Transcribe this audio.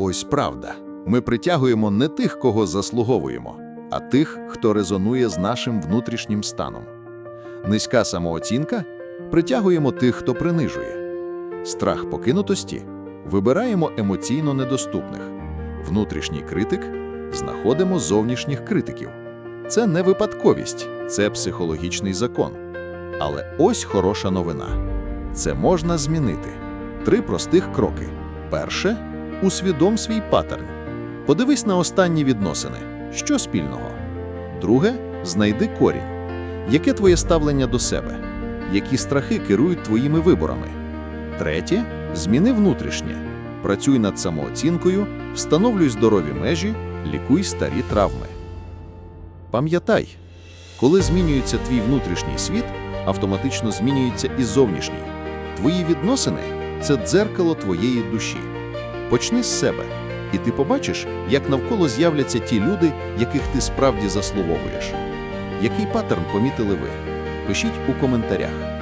Ось правда. Ми притягуємо не тих, кого заслуговуємо, а тих, хто резонує з нашим внутрішнім станом. Низька самооцінка притягуємо тих, хто принижує. Страх покинутості вибираємо емоційно недоступних. Внутрішній критик знаходимо зовнішніх критиків. Це не випадковість, це психологічний закон. Але ось хороша новина. Це можна змінити. Три простих кроки. Перше усвідом свій паттерн. Подивись на останні відносини. Що спільного? Друге знайди корінь. Яке твоє ставлення до себе? Які страхи керують твоїми виборами? Третє зміни внутрішнє. Працюй над самооцінкою, встановлюй здорові межі, лікуй старі травми. Пам'ятай, коли змінюється твій внутрішній світ, автоматично змінюється і зовнішній. Твої відносини це дзеркало твоєї душі. Почни з себе, і ти побачиш, як навколо з'являться ті люди, яких ти справді заслуговуєш. Який паттерн помітили ви? Пишіть у коментарях.